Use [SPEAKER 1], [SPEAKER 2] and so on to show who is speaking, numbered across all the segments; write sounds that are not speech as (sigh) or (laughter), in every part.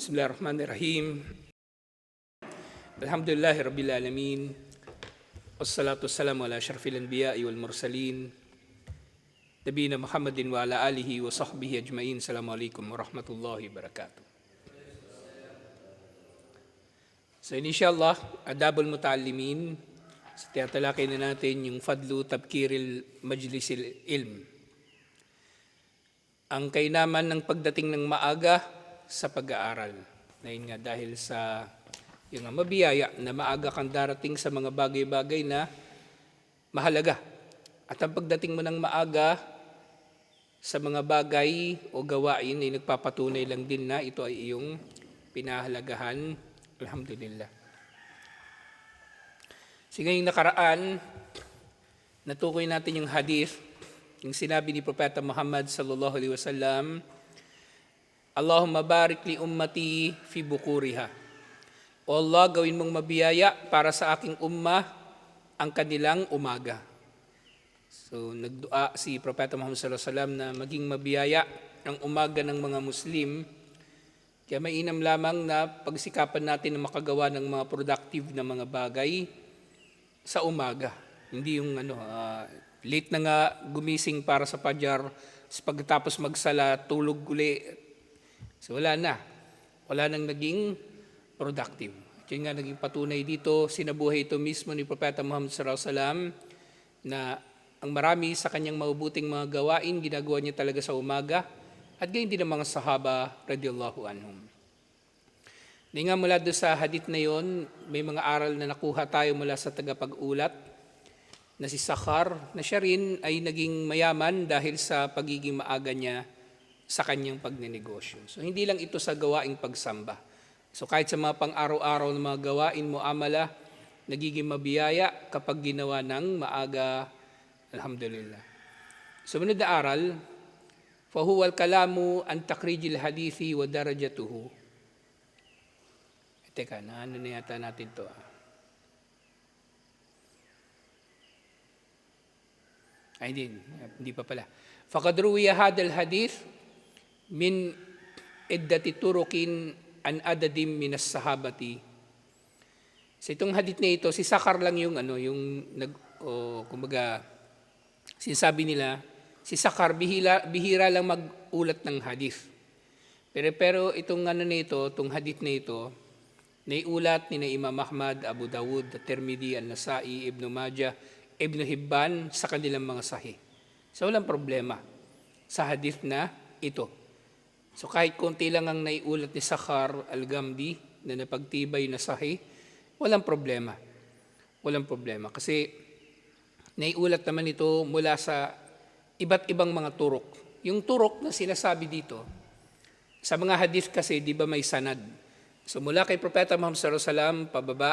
[SPEAKER 1] Bismillahirrahmanirrahim. Alhamdulillah Rabbil Alamin. Wassalatu wassalamu ala syarfil anbiya'i wal mursalin. Nabiyina Muhammadin wa ala alihi wa sahbihi ajma'in. Assalamualaikum warahmatullahi wabarakatuh. So inshallah, adabul muta'allimin. Sa tiyatalakay na natin yung Fadlu Tabkiril Majlisil Ilm. Ang kainaman ng pagdating ng maaga sa pag-aaral. Na yun nga dahil sa yung nga, mabiyaya na maaga kang darating sa mga bagay-bagay na mahalaga. At ang pagdating mo ng maaga sa mga bagay o gawain ay nagpapatunay lang din na ito ay iyong pinahalagahan. Alhamdulillah. Sige ngayong nakaraan, natukoy natin yung hadith, yung sinabi ni Propeta Muhammad sallallahu alaihi wasallam, Allahumma barik li ummati fi bukuriha. O Allah, gawin mong mabiyaya para sa aking umma ang kanilang umaga. So, nagdua si Propeta Muhammad sallallahu alaihi wasallam na maging mabiyaya ang umaga ng mga Muslim. Kaya mainam lamang na pagsikapan natin na makagawa ng mga productive na mga bagay sa umaga. Hindi yung ano, ah, late na nga gumising para sa pajar, pagkatapos magsala, tulog uli. So wala na. Wala nang naging productive. At yun nga naging patunay dito, sinabuhay ito mismo ni Propeta Muhammad sallallahu alaihi wasallam na ang marami sa kanyang mabubuting mga gawain, ginagawa niya talaga sa umaga, at gayon din ang mga sahaba radiyallahu anhum. Di nga mula doon sa hadith na yon, may mga aral na nakuha tayo mula sa tagapag-ulat na si Sakhar, na siya rin ay naging mayaman dahil sa pagiging maaga niya sa kanyang pagnenegosyo. So hindi lang ito sa gawaing pagsamba. So kahit sa mga pang-araw-araw na mga gawain mo amala, nagiging mabiyaya kapag ginawa ng maaga, alhamdulillah. Sumunod na aral, فهو الكلام عن تخريج الحديث ودرجته Teka, na ano na yata natin to ah. Ay, hindi, hindi pa pala. فقد روي هذا الحديث min iddati turukin an adadim minas sahabati. Sa itong hadith na ito, si Sakar lang yung ano, yung nag o oh, kumbaga sinasabi nila, si Sakar bihira, bihira lang magulat ng hadith. Pero pero itong ano na ito, itong hadith na ito, naiulat ni na Imam Ahmad, Abu Dawud, Tirmidhi, An-Nasa'i, Ibn Majah, Ibn Hibban sa kanilang mga sahih. So walang problema sa hadith na ito. So kahit konti lang ang naiulat ni Sakhar al-Gamdi na napagtibay na sahih, walang problema. Walang problema. Kasi naiulat naman ito mula sa iba't ibang mga turok. Yung turok na sinasabi dito, sa mga hadith kasi, di ba may sanad? So mula kay Propeta Muhammad sallallahu alaihi wasallam pababa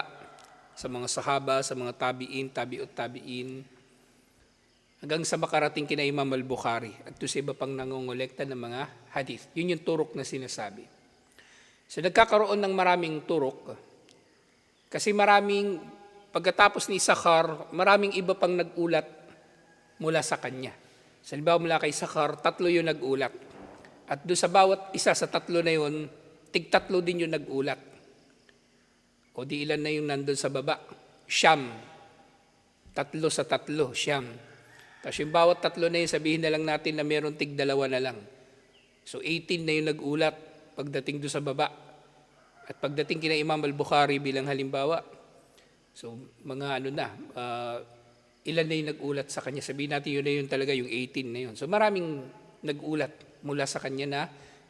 [SPEAKER 1] sa mga sahaba, sa mga tabiin, tabiut tabiin, hanggang sa makarating kina Imam al-Bukhari at sa iba pang nangongolekta ng mga hadith. Yun yung turok na sinasabi. So nagkakaroon ng maraming turok kasi maraming, pagkatapos ni Sakhar, maraming iba pang nag-ulat mula sa kanya. Sa halimbawa mula kay Sakhar, tatlo yung nag-ulat. At doon sa bawat isa sa tatlo na yun, tig-tatlo din yung nag-ulat. O di ilan na yung nandun sa baba? Siyam. Tatlo sa tatlo, siyam. Tapos bawat tatlo na yun, sabihin na lang natin na meron tig-dalawa na lang. So 18 na yung nag-ulat pagdating doon sa baba. At pagdating kina Imam al-Bukhari bilang halimbawa, so mga ano na, uh, ilan na yung nag-ulat sa kanya. Sabihin natin yun na yun talaga, yung 18 na yun. So maraming nag-ulat mula sa kanya na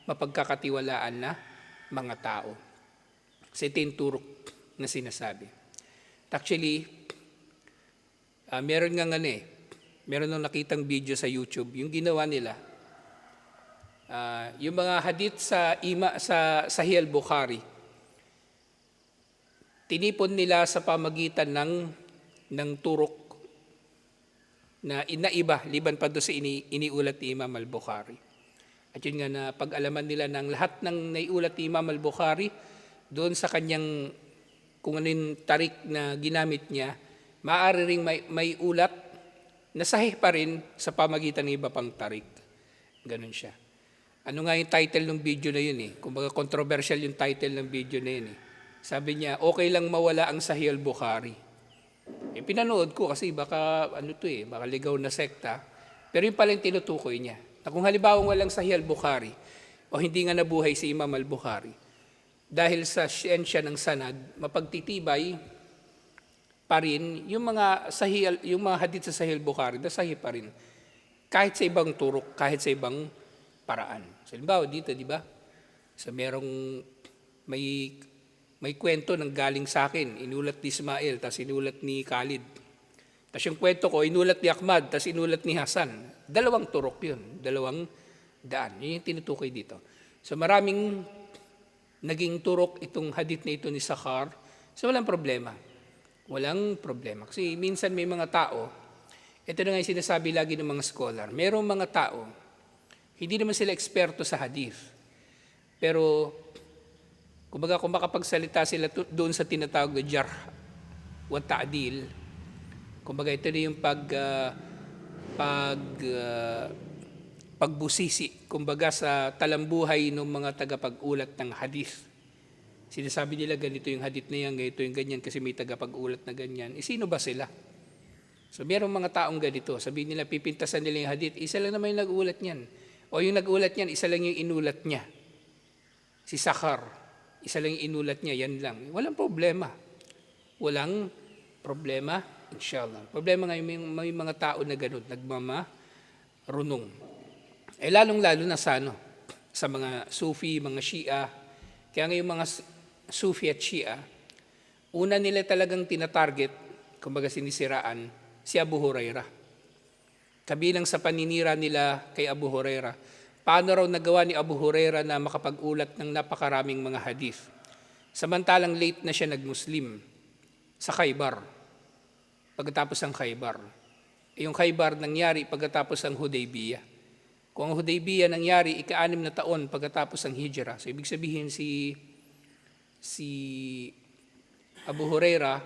[SPEAKER 1] mapagkakatiwalaan na mga tao. Sa ito yung turok na sinasabi. Actually, uh, meron nga nga eh, meron nung nakitang video sa YouTube, yung ginawa nila, uh, yung mga hadith sa ima sa Sahih al-Bukhari, tinipon nila sa pamagitan ng ng turok na inaiba liban pa do sa ini, iniulat ni Imam al-Bukhari. At yun nga na pag-alaman nila ng lahat ng naiulat ni Imam al-Bukhari doon sa kanyang kung ano yung tarik na ginamit niya, maaari ring may, may ulat na sahih pa rin sa pamagitan ng iba pang tarik. Ganun siya. Ano nga yung title ng video na yun eh? Kumbaga controversial yung title ng video na yun eh. Sabi niya, okay lang mawala ang Sahih al-Bukhari. Eh, pinanood ko kasi baka ano to eh, baka ligaw na sekta. Pero yun pala yung tinutukoy niya. Na kung halimbawa walang Sahih al-Bukhari o hindi nga nabuhay si Imam al-Bukhari, dahil sa siyensya ng sanad, mapagtitibay pa rin yung mga sahih, yung mga hadith sa Sahih al-Bukhari, na sahih pa rin. Kahit sa ibang turok, kahit sa ibang paraan. So, dito, di ba? So, merong may may kwento ng galing sa akin, inulat ni Ismail, tapos inulat ni Khalid. Tapos yung kwento ko, inulat ni Ahmad, tapos inulat ni Hasan. Dalawang turok yun, dalawang daan. Yun yung tinutukoy dito. So maraming naging turok itong hadith na ito ni Sakhar. So walang problema. Walang problema. Kasi minsan may mga tao, ito na nga yung sinasabi lagi ng mga scholar, merong mga tao, hindi naman sila eksperto sa hadith. Pero Kumbaga kung makapagsalita sila doon sa tinatawag na jar wa ta'dil, kumbaga ito na yung pag ah, pag ah, pagbusisi kumbaga sa talambuhay ng mga tagapag-ulat ng hadith. Sinasabi nila ganito yung hadith na yan, ganito yung ganyan kasi may tagapag-ulat na ganyan. Eh sino ba sila? So merong mga taong ganito, sabihin nila pipintasan nila yung hadith, isa lang naman yung nag-ulat niyan. O yung nag-ulat niyan, isa lang yung inulat niya. Si Sakhar, isa lang yung inulat niya, yan lang. Walang problema. Walang problema, inshallah. Problema nga yung may, mga tao na ganun, nagmama, runong. Eh lalong-lalo na sa ano, sa mga Sufi, mga Shia. Kaya nga mga Sufi at Shia, una nila talagang tinatarget, kumbaga sinisiraan, si Abu Huraira. Kabilang sa paninira nila kay Abu Huraira, paano raw nagawa ni Abu Huraira na makapag-ulat ng napakaraming mga hadith. Samantalang late na siya nag-Muslim sa Khaybar, pagkatapos ng Khaybar. Eh, Yung Khaybar nangyari pagkatapos ng Hudaybiyah. Kung ang Hudaybiyah nangyari ika-anim na taon pagkatapos ng Hijrah. So ibig sabihin si si Abu Huraira,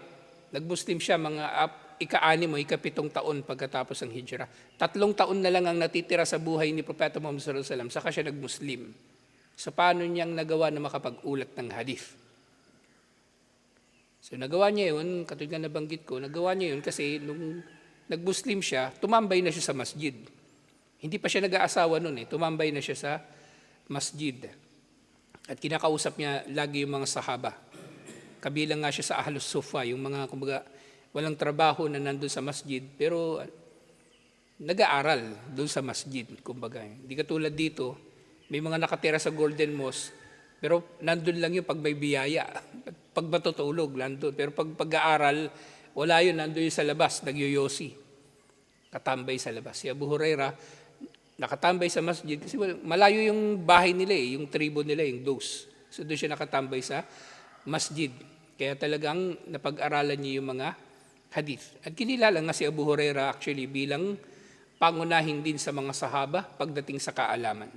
[SPEAKER 1] nag-Muslim siya mga ap, ika-anim o ika-pitong taon pagkatapos ng Hijrah. Tatlong taon na lang ang natitira sa buhay ni Propeta Muhammad sallallahu alaihi wasallam, saka siya nag-Muslim. So paano niyang nagawa na makapag-ulat ng hadith? So nagawa niya yun, katulad nga nabanggit ko, nagawa niya yun kasi nung nag-Muslim siya, tumambay na siya sa masjid. Hindi pa siya nag-aasawa noon eh, tumambay na siya sa masjid. At kinakausap niya lagi yung mga sahaba. Kabilang nga siya sa Ahlus Sufa, yung mga kumbaga walang trabaho na nandun sa masjid, pero nag-aaral doon sa masjid, kumbaga. Hindi katulad dito, may mga nakatira sa Golden Mosque, pero nandun lang yung pag may biyaya. Pag matutulog, nandun. Pero pag pag-aaral, wala yun, nandun yung sa labas, nagyoyosi. Katambay sa labas. Si Abu Huraira, nakatambay sa masjid kasi malayo yung bahay nila eh, yung tribo nila, yung dos. So doon siya nakatambay sa masjid. Kaya talagang napag-aralan niya yung mga hadith. At kinilala nga si Abu Huraira actually bilang pangunahin din sa mga sahaba pagdating sa kaalaman.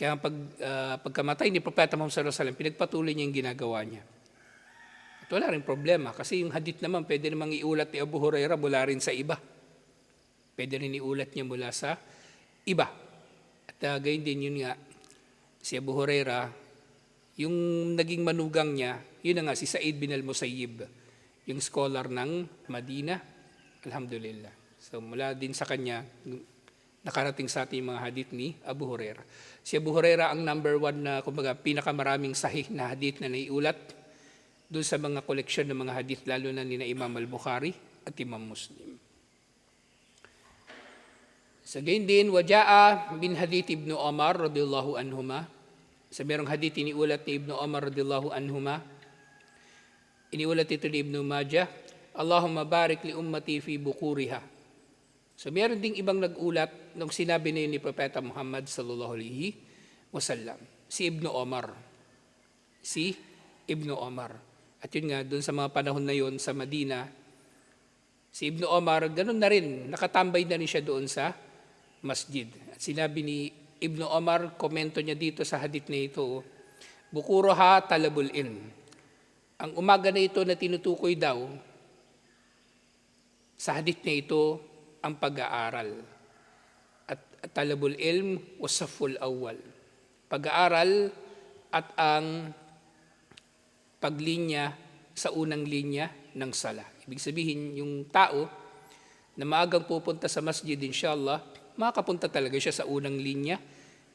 [SPEAKER 1] Kaya pag, ah, pagkamatay ni Propeta Muhammad sallallahu alaihi wasallam, pinagpatuloy niya yung ginagawa niya. At wala rin problema kasi yung hadith naman pwede namang iulat ni Abu Huraira mula rin sa iba. Pwede rin iulat niya mula sa iba. At uh, gayon din yun nga, si Abu Huraira, yung naging manugang niya, yun na nga si Said bin al-Musayyib, yung scholar ng Madina. Alhamdulillah. So mula din sa kanya, nakarating sa ating mga hadith ni Abu Huraira. Si Abu Huraira ang number one na, kumbaga, pinakamaraming sahih na hadith na naiulat doon sa mga koleksyon ng mga hadith, lalo na ni Imam al-Bukhari at Imam Muslim. Sa gayon din, wajaa bin hadith Ibn Omar radiyallahu anhuma. Sa merong hadith iniulat ni Ibn Omar radiyallahu anhuma. Iniulat ito ni Ibn Majah. Allahumma barik li ummati fi bukuriha. So meron ding ibang nagulat nung sinabi na yun ni Propeta Muhammad sallallahu alaihi wasallam. Si Ibn Omar. Si Ibn Omar. At yun nga, doon sa mga panahon na yun sa Madina, si Ibn Omar, ganun na rin, nakatambay na rin siya doon sa masjid. At sinabi ni Ibn Omar, komento niya dito sa hadith na ito, Bukuroha talabul in. Ang umaga na ito na tinutukoy daw, sa hadith na ito, ang pag-aaral. At, at talabul ilm was sa full awal. pag-aaral at ang paglinya sa unang linya ng sala. Ibig sabihin, yung tao na maagang pupunta sa masjid, inshallah, makakapunta talaga siya sa unang linya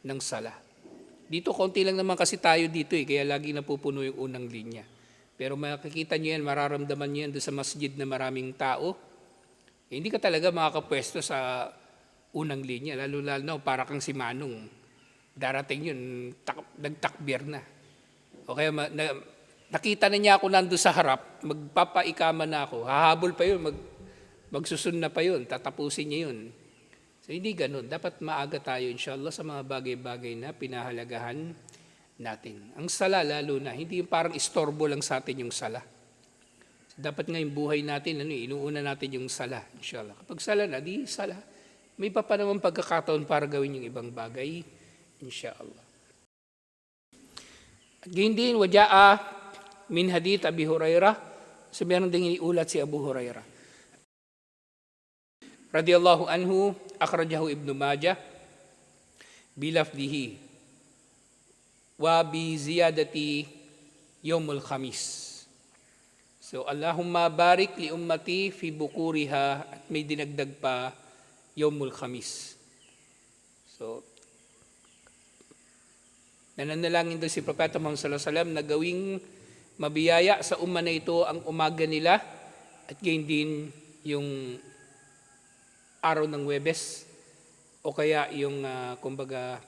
[SPEAKER 1] ng sala. Dito, konti lang naman kasi tayo dito eh, kaya lagi napupuno yung unang linya. Pero makikita nyo yan, mararamdaman nyo yan doon sa masjid na maraming tao. Eh, hindi ka talaga makakapwesto sa unang linya, lalo-lalo na para kang si Manong. Darating yun, tak, nagtakbir na. O kaya ma- na, nakita na niya ako nando sa harap, magpapaikama na ako. Hahabol pa yun, mag, magsusun na pa yun, tatapusin niya yun. So hindi ganun. Dapat maaga tayo inshallah sa mga bagay-bagay na pinahalagahan natin. Ang sala lalo na, hindi yung parang istorbo lang sa atin yung sala. Dapat nga yung buhay natin, ano, eh, inuuna natin yung sala, inshallah. Kapag sala na, di sala. May pa pa naman pagkakataon para gawin yung ibang bagay, inshallah. At gayon din, waja'a min hadith Abi Hurairah, so meron ding iniulat si Abu Hurairah. Radiyallahu anhu, akhrajahu Ibnu Majah, bilafdihi, wa bi ziyadati yawmul khamis. So, Allahumma barik li ummati fi bukuriha at may dinagdag pa yawmul khamis. So, nananalangin doon si Propeta Muhammad sallallahu alaihi wasallam na gawing mabiyaya sa umma na ito ang umaga nila at gayon din yung araw ng Webes o kaya yung ah, kumbaga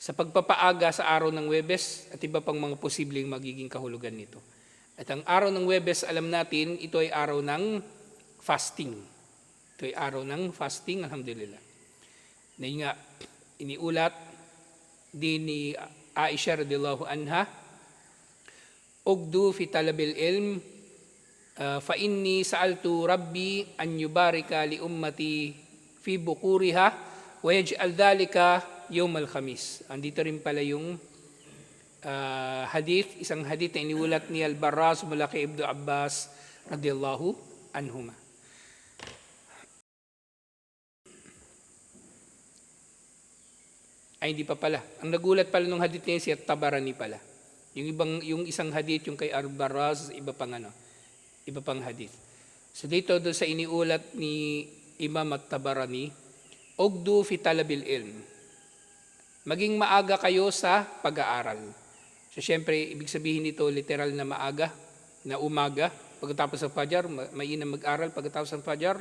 [SPEAKER 1] sa pagpapaaga sa araw ng Webes at iba pang mga posibleng magiging kahulugan nito. At ang araw ng Webes, alam natin, ito ay araw ng fasting. Ito ay araw ng fasting, alhamdulillah. Na nga, iniulat din ni Aisha radiyallahu anha, Ugdu fi talabil ilm, uh, fa inni sa'altu rabbi an yubarika li ummati fi bukuriha wa yaj'al dhalika yawm al-khamis. Andito rin pala yung uh, hadith, isang hadith na iniulat ni Al-Barras mula kay Ibnu Abbas radiyallahu anhuma. Ay, hindi pa pala. Ang nagulat pala ng hadith niya si At-Tabarani pala. Yung ibang yung isang hadith yung kay Al-Barras, iba pang ano, iba pang hadith. So dito doon sa iniulat ni Imam At-Tabarani, Ugdu fi talabil ilm. Maging maaga kayo sa pag-aaral. So syempre, ibig sabihin nito literal na maaga, na umaga, pagkatapos ng fajar, ma- mainam mag-aral pagkatapos ng fajar,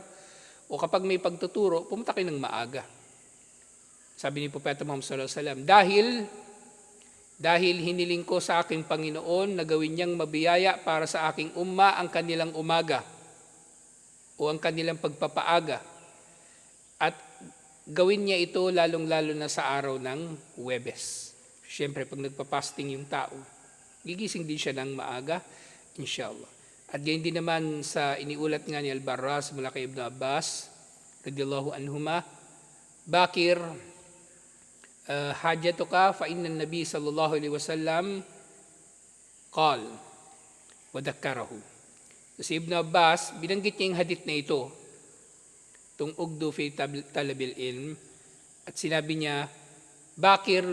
[SPEAKER 1] o kapag may pagtuturo, pumunta kayo ng maaga. Sabi ni Propeta Muhammad sallallahu alaihi wasallam, dahil dahil hiniling ko sa aking Panginoon na gawin niyang mabiyaya para sa aking umma ang kanilang umaga o ang kanilang pagpapaaga. At gawin niya ito lalong-lalo na sa araw ng Webes. Siyempre, pag nagpa-fasting yung tao, gigising din siya ng maaga, inshallah. At ganyan din naman sa iniulat nga ni Al-Barras mula kay Ibn Abbas, radiyallahu anhuma, Bakir, uh, inna nabi sallallahu alaihi wasallam qal wa dhakkarahu. So, si Ibn Abbas, binanggit niya yung hadith na ito, itong ugdu fi talabil ilm, at sinabi niya, Bakir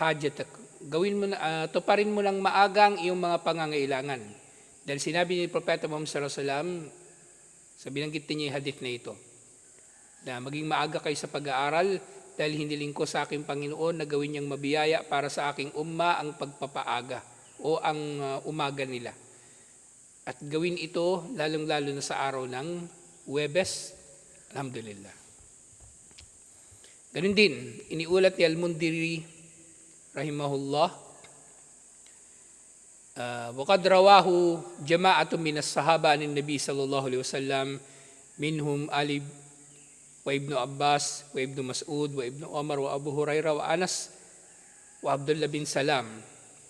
[SPEAKER 1] hajatak, gawin mo na, ah, tuparin mo lang maagang iyong mga pangangailangan. Dahil sinabi ni Propeta Muhammad sallallahu alaihi wasallam, sa binanggit niya yung hadith na ito, na maging maaga kayo sa pag-aaral dahil hiniling ko sa aking Panginoon na gawin niyang mabiyaya para sa aking umma ang pagpapaaga o ang uh, umaga nila. At gawin ito lalong-lalo na sa araw ng Webes. Alhamdulillah. Ganun din, iniulat ni Al-Mundiri rahimahullah uh, وقد رواه جماعة من الصحابة عن النبي صلى الله عليه وسلم منهم علي وابن عباس وابن مسعود وابن عمر وابو هريرة وأنس وعبد الله bin Salam.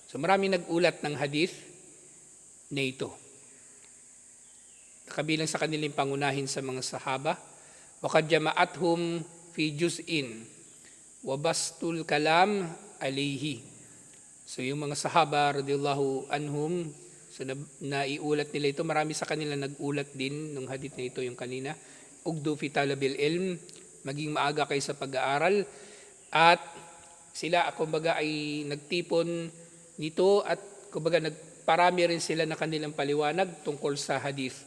[SPEAKER 1] So marami nag-ulat ng hadith na ito. Kabilang sa kanilang pangunahin sa mga sahaba. وَقَدْ جَمَعَتْهُمْ فِي جُزْءٍ وَبَسْتُ الْكَلَامِ عَلَيْهِ So yung mga sahaba radiyallahu anhum, so na, naiulat nila ito, marami sa kanila nag-ulat din ng hadith na ito yung kanina. Ugdu fi talabil ilm, maging maaga kayo sa pag-aaral at sila kumbaga ay nagtipon nito at kumbaga nagparami rin sila na kanilang paliwanag tungkol sa hadith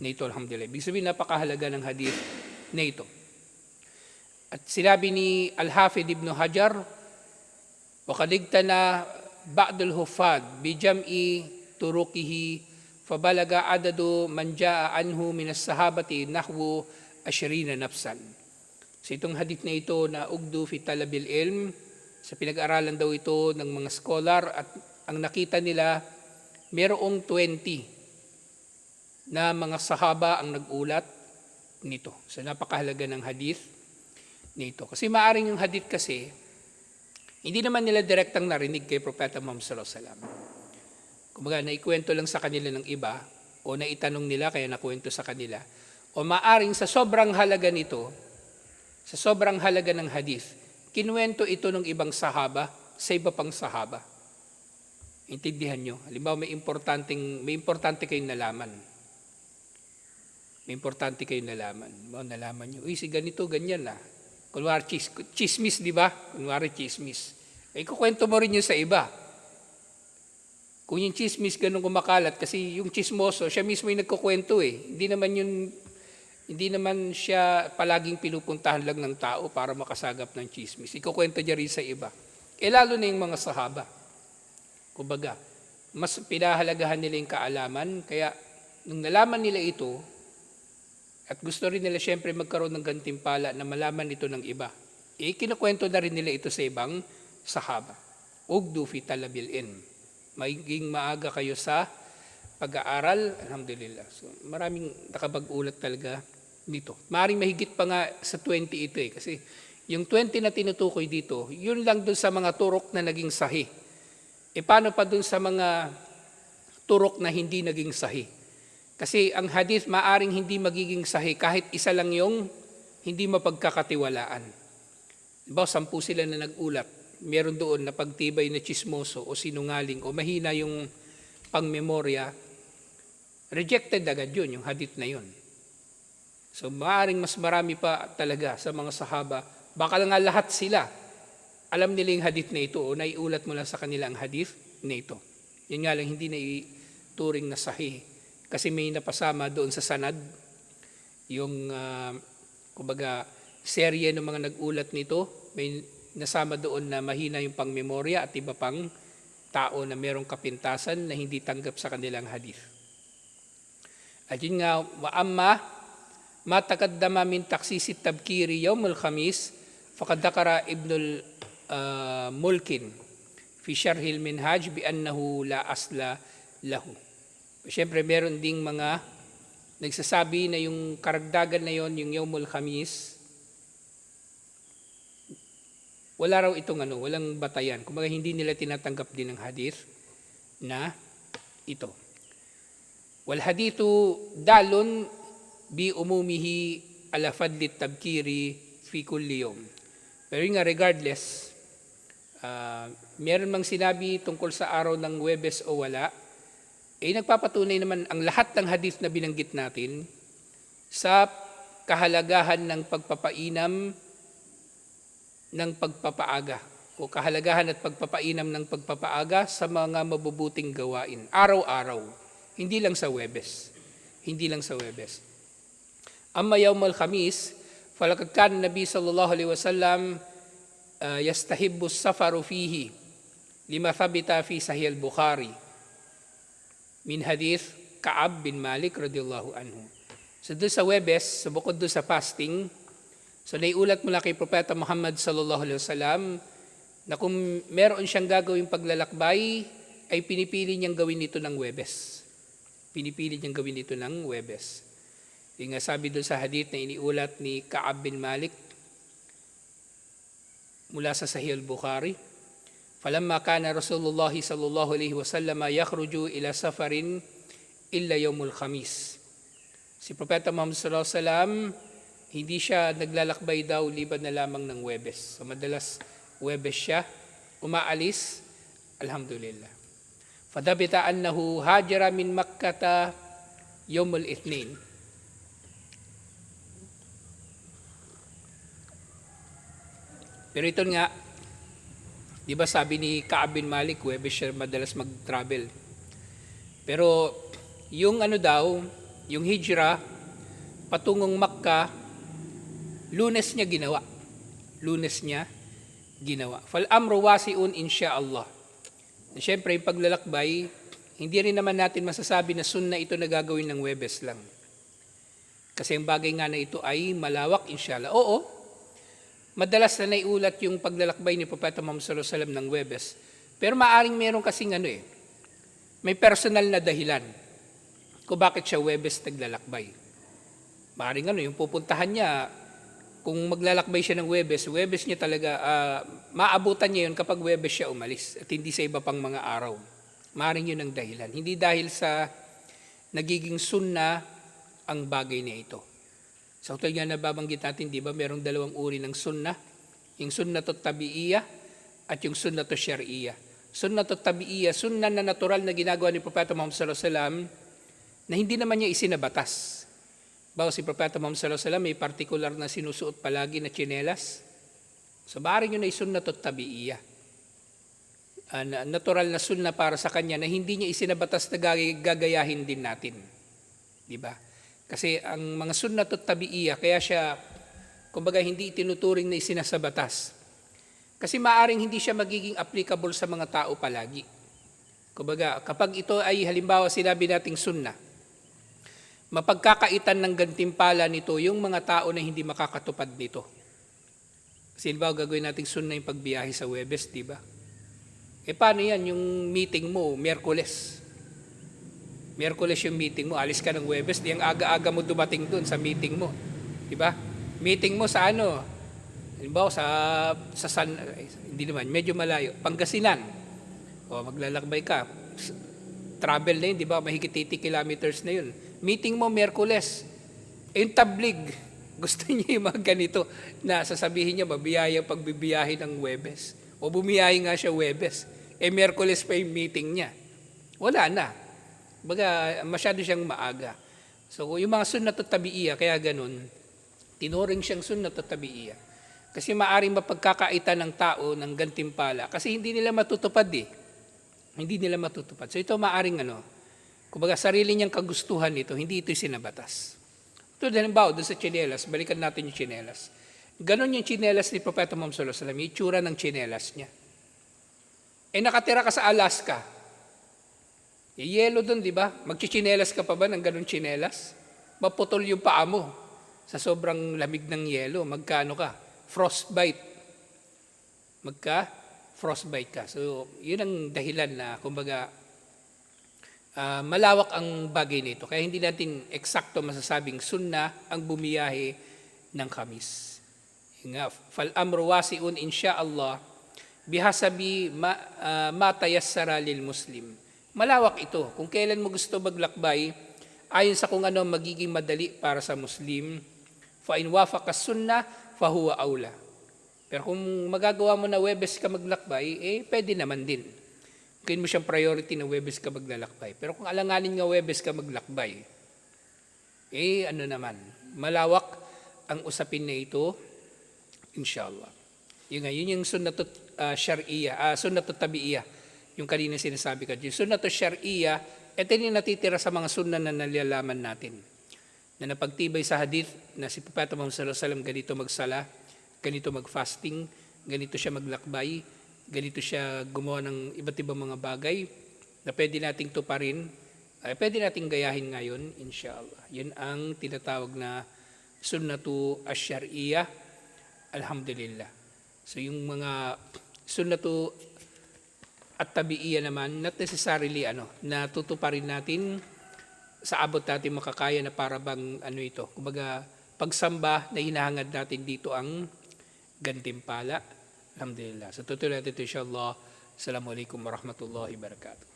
[SPEAKER 1] na ito alhamdulillah. Ibig sabihin napakahalaga ng hadith na ito. At sinabi ni Al-Hafid ibn Hajar, وقد اجتنى بعض الحفاظ بجمع طرقه فبلغ عدد من جاء عنه من الصحابة نحو عشرين نفسا. So itong hadith na ito na ugdu fi talabil ilm, sa pinag-aralan daw ito ng mga scholar at ang nakita nila, merong 20 na mga sahaba ang nagulat nito. So napakahalaga ng hadith nito. Kasi maaring yung hadith kasi, hindi naman nila direktang narinig kay Propeta Muhammad sallallahu alaihi wasallam. Kumbaga, naikwento lang sa kanila ng iba, o naitanong nila kaya nakwento sa kanila. O maaring sa sobrang halaga nito, sa sobrang halaga ng hadith, kinuwento ito ng ibang sahaba sa iba pang sahaba. Intindihan nyo. Halimbawa, may importanteng, may importante kayong nalaman. May importante kayong nalaman. Mo nalaman nyo, uy, si ganito, ganyan na. Kunwari, chis, chismis, di ba? Kunwari, chismis. Eh, kukwento mo rin yun sa iba. Kung yung chismis ganun kumakalat, kasi yung chismoso, siya mismo yung nagkukwento eh. Hindi naman yun, hindi naman siya palaging pinupuntahan lang ng tao para makasagap ng chismis. Ikukwento niya rin sa iba. Eh lalo na yung mga sahaba. Kumbaga, mas pinahalagahan nila yung kaalaman, kaya nung nalaman nila ito, at gusto rin nila siyempre magkaroon ng gantimpala na malaman ito ng iba. Eh, kinukwento na rin nila ito sa ibang sahaba. Ugdu fi talabil ilm. Maging maaga kayo sa pag-aaral, alhamdulillah. So, maraming nakapag-ulat talaga dito. Maring mahigit pa nga sa 20 ito eh. Kasi yung 20 na tinutukoy dito, yun lang dun sa mga turok na naging sahi. E paano pa dun sa mga turok na hindi naging sahi? Kasi ang hadith maaring hindi magiging sahi kahit isa lang yung hindi mapagkakatiwalaan. Diba, sampu sila na nagulat. Meron doon na pagtibay na chismoso o sinungaling o mahina yung pangmemorya. Rejected agad yun, yung hadith na yun. So maaring mas marami pa talaga sa mga sahaba. Baka nga lahat sila. Alam nila yung hadith na ito o naiulat mo lang sa kanila ang hadith na ito. Yun nga lang, hindi na ituring na sahih. Kasi may napasama doon sa sanad, yung, uh, kumbaga, serye ng mga nag-ulat nito, may nasama doon na mahina yung pangmemorya at iba pang tao na merong kapintasan na hindi tanggap sa kanilang hadith. At yun nga, wa amma, matakaddama min taksisi tabkiri yawm al-khamis, faqad dakara ibnul uh, mulkin fi syarhil minhaj bi annahu la asla lahu. Siyempre, meron ding mga nagsasabi na yung karagdagan na yon yung Yawmul Khamis, wala raw itong ano, walang batayan. Kumbaga hindi nila tinatanggap din ang hadith na ito. Wal hadithu dalun bi umumihi ala fadli tabkiri fi kulli yawm. Pero nga regardless, uh, meron mang sinabi tungkol sa araw ng Webes o wala, eh nagpapatunay naman ang lahat ng hadith na binanggit natin sa kahalagahan ng pagpapainam ng pagpapaaga o kahalagahan at pagpapainam ng pagpapaaga sa mga mabubuting gawain araw-araw. Hindi lang sa Webes. Hindi lang sa Webes. Amma yawm al-khamis falakad kan nabi sallallahu alaihi wasallam uh, yastahibbu safaru fihi lima thabita fi sahih al-bukhari. Min hadith Kaab bin Malik radiyallahu anhu. So doon sa Webes, so bukod doon sa fasting, so naiulat mula kay Propeta Muhammad sallallahu alaihi wasallam na kung meron siyang gagawing paglalakbay, ay pinipili niyang gawin ito ng Webes. Pinipili niyang gawin ito ng Webes. Yung nga sabi doon sa hadith na iniulat ni Kaab bin Malik mula sa Sahih al-Bukhari, فلما كان رسول الله صلى الله عليه وسلم يخرج إلى سفر إلا يوم الخميس Si Propeta Muhammad sallallahu alaihi wasallam hindi siya naglalakbay daw liban na lamang ng Webes. So madalas Webes siya umaalis alhamdulillah. Fadabita annahu hajara min Makkah yawm al-ithnin. Pero ito nga Di ba sabi ni Kaab bin Malik, Webes siya madalas mag-travel. Pero yung ano daw, yung hijra, patungong Makka, lunes niya ginawa. Lunes niya ginawa. Fal amru wasiun insya Allah. Siyempre, yung paglalakbay, hindi rin naman natin masasabi na sunna ito na gagawin ng Webes lang. Kasi ang bagay nga na ito ay malawak, inshallah. Oo, madalas na naiulat yung paglalakbay ni Propeta Muhammad sallallahu alaihi wasallam ng Webes. Pero maaring meron kasing ano eh, may personal na dahilan kung bakit siya Webes naglalakbay. Maaring ano, yung pupuntahan niya, kung maglalakbay siya ng Webes, Webes niya talaga, ah, maabutan niya yun kapag Webes siya umalis at hindi sa iba pang mga araw. Maaring yun ang dahilan. Hindi dahil sa nagiging sunna ang bagay na ito. Sa so, nga nababanggit natin, di ba, merong dalawang uri ng sunna. Yung sunna to tabiiya at yung sunna to syariya. Sunna to tabiiya, sunna na natural na ginagawa ni Propeta Muhammad sallallahu alaihi wasallam na hindi naman niya isinabatas. Bawa si Propeta Muhammad sallallahu alaihi wasallam may particular na sinusuot palagi na tsinelas. So bari yun ay sunna to tabiiya. Uh, natural na sunna para sa kanya na hindi niya isinabatas na gagayahin din natin. Di ba? Kasi ang mga sunnat at tabiiya, kaya siya, kumbaga, hindi itinuturing na isinasabatas. Kasi maaring hindi siya magiging applicable sa mga tao palagi. Kumbaga, kapag ito ay halimbawa sinabi nating sunna, mapagkakaitan ng gantimpala nito yung mga tao na hindi makakatupad nito. Kasi halimbawa gagawin nating sunna yung pagbiyahe sa Webes, di ba? E paano yan, yung meeting mo, Merkules? Miyerkules yung meeting mo, alis ka ng Webes, di ang aga-aga mo dumating dun sa meeting mo. Di ba? Meeting mo sa ano? Halimbawa sa, sa San, ay, hindi naman, medyo malayo. Pangasinan. O maglalakbay ka. Travel na yun, di ba? Mahigit 80 kilometers na yun. Meeting mo, Miyerkules. Eh, yung tablig. (laughs) Gusto niya yung mga ganito na sasabihin niya, mabiyaya pagbibiyahe ng Webes. O bumiyahe nga siya Webes. Eh, Miyerkules pa yung meeting niya. Wala na. Baga, masyado siyang maaga. So, yung mga sunnat at tabiiya, kaya ganun, tinuring siyang sunnat at tabiiya. Kasi maaring mapagkakaitan ng tao ng gantimpala. Kasi hindi nila matutupad eh. Hindi nila matutupad. So ito maaring ano, kumbaga sarili niyang kagustuhan nito, hindi ito sinabatas. Ito halimbawa, doon sa chinelas, balikan natin yung chinelas. Ganon yung chinelas ni Propeta Muhammad sallallahu alaihi wasallam, yung itsura ng chinelas niya. Eh nakatira ka sa Alaska, E yelo doon, di ba? Magchichinelas ka pa ba ng ganun chinelas? Maputol yung paa mo sa sobrang lamig ng yelo. Magkano ka? Frostbite. Magka? Frostbite ka. So, yun ang dahilan na, kumbaga, uh, malawak ang bagay nito. Kaya hindi natin eksakto masasabing sunna ang bumiyahe ng kamis. Nga, fal amru wasiun insya Allah bihasabi ma, uh, matayassara lil muslim Malawak ito. Kung kailan mo gusto maglakbay, ayon sa kung ano magiging madali para sa Muslim, fa in wafaqa sunnah, fa huwa aula. Pero kung magagawa mo na Webes ka maglakbay, eh pwede naman din. Kung mo siyang priority na Webes ka maglalakbay. Pero kung alanganin nga Webes ka maglakbay, eh ano naman, malawak ang usapin na ito, inshallah. Yun nga, yun yung sunnatut uh, syar'iyya, uh, sunnatut tabi'iyya yung kanina sinasabi ko. Yung sunnah to syariya, ito yung natitira sa mga sunnah na nalalaman natin. Na napagtibay sa hadith na si Propeta Muhammad sallallahu alaihi wasallam ganito magsala, ganito mag-fasting, ganito siya maglakbay, ganito siya gumawa ng iba't ibang mga bagay na pwede nating tuparin, ay pwede nating gayahin ngayon, inshallah. Yun ang tinatawag na sunnatu asyariya, alhamdulillah. So yung mga sunnatu at tabiiya naman, not necessarily ano, na tutuparin natin sa abot natin makakaya na para bang ano ito. Kumbaga, pagsamba na hinahangad natin dito ang gantimpala. Alhamdulillah. So, tutuloy natin ito, insyaAllah. Assalamualaikum warahmatullahi wabarakatuh.